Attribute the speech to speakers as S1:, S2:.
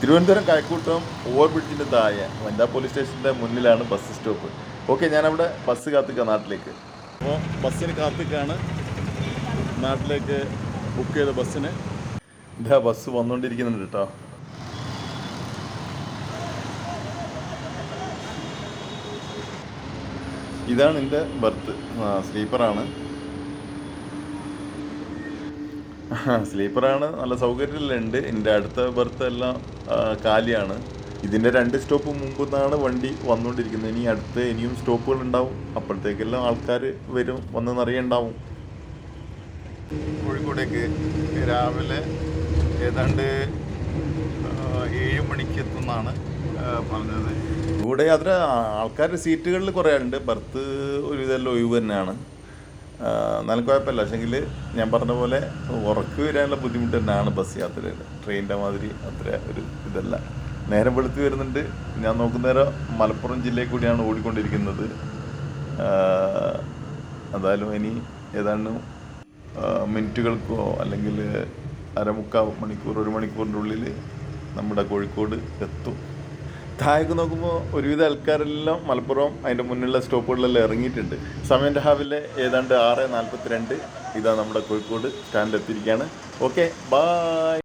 S1: Thiruvananthapuram Kazhakkoottam over ബ്രിഡ്ജിന്റെ താഴെ വനിതാ police സ്റ്റേഷന്റെ മുന്നിലാണ് ബസ് സ്റ്റോപ്പ് ഓക്കെ ഞാനവിടെ ബസ് കാത്തിക്കാം നാട്ടിലേക്ക്.
S2: അപ്പോൾ ബസ്സിന് കാത്തിക്കാണ് നാട്ടിലേക്ക് ബുക്ക് ചെയ്ത ബസ്സിന്
S1: ഇതാ ബസ് വന്നുകൊണ്ടിരിക്കുന്നുണ്ട് കേട്ടോ ഇതാണ് എന്റെ ബർത്ത് സ്ലീപ്പറാണ് സ്ലീപ്പറാണ്. നല്ല സൗകര്യമെല്ലാം ഉണ്ട് എന്റെ അടുത്ത ബർത്ത് എല്ലാം കാലിയാണ്. ഇതിന്റെ രണ്ട് സ്റ്റോപ്പ് മുമ്പ് നിന്നാണ് വണ്ടി വന്നുകൊണ്ടിരിക്കുന്നത്. ഇനി അടുത്ത് ഇനിയും സ്റ്റോപ്പുകൾ ഉണ്ടാവും അപ്പോഴത്തേക്കെല്ലാം ആൾക്കാർ വരും വന്ന് നിറയുണ്ടാവും. കോഴിക്കോടേക്ക് രാവിലെ ഏതാണ്ട് ഏഴ് മണിക്ക് എത്തുന്നാണ് പറഞ്ഞത്. ഇവിടെ യാത്ര ആൾക്കാരുടെ സീറ്റുകളിൽ കുറേ ഉണ്ട് ബർത്ത് ഒരുവിധമെല്ലാം ഒഴിവ് തന്നെയാണ്. എന്നാലും കുഴപ്പമില്ല. പക്ഷെങ്കിൽ ഞാൻ പറഞ്ഞ പോലെ ഉറക്ക് വരാനുള്ള ബുദ്ധിമുട്ട് തന്നെയാണ് ബസ് യാത്രയിൽ ട്രെയിനിന്റെ മാതിരി അത്ര ഒരു ഇതല്ല. നേരം വെളുത്ത് വരുന്നുണ്ട്. ഞാൻ നോക്കുന്നേരം മലപ്പുറം ജില്ലയിൽ കൂടിയാണ് ഓടിക്കൊണ്ടിരിക്കുന്നത്. എന്തായാലും ഇനി ഏതാണ്ട് മിനിറ്റുകൾക്കോ അല്ലെങ്കിൽ അരമുക്കാൽ മണിക്കൂർ ഒരു മണിക്കൂറിന്റെ ഉള്ളിൽ നമ്മുടെ കോഴിക്കോട് എത്തും. താഴേക്ക് നോക്കുമ്പോൾ ഒരുവിധ ആൾക്കാരെല്ലാം മലപ്പുറം അതിന്റെ മുന്നിലുള്ള സ്റ്റോപ്പുകളിലെല്ലാം ഇറങ്ങിയിട്ടുണ്ട്. സമയം രാവിലെ ഏതാണ്ട് ആറ് നാൽപ്പത്തി രണ്ട് ഇതാ നമ്മുടെ കോഴിക്കോട് സ്റ്റാൻഡിൽ എത്തിയിരിക്കുകയാണ് ഓക്കെ ബായ്